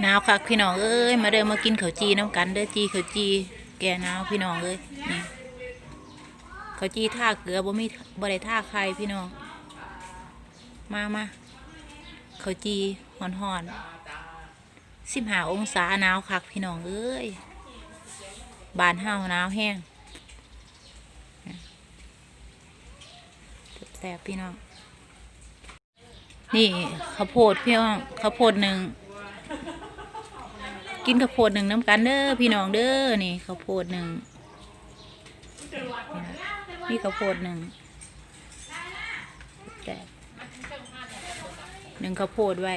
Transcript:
หนาวคักพี่น้องเอ้ยมาเด้อมากินข้าวจีน้ำกันเด้อจีข้าวจี แกหนาวพี่น้องเอ้ยนี่ข้าวจีท่าเกลือบ่มีบ่ได้ท่าใครพี่น้อง มามาข้าวจีหอนหอนสิบห้าองศาหนาวคักพี่น้องเอ้ยบานห้าวหนาวแห้งแสบพี่น้อง นี่ข้าวโพดพี่น้องข้าวโพดหนึ่ง กินข้าวโพดหนึ่งน้ำกันเด้อพี่น้องเด้อนี่ข้าวโพดหนึ่งนี่ข้าวโพดหนึ่งแต่หนึ่งข้าวโพดไว้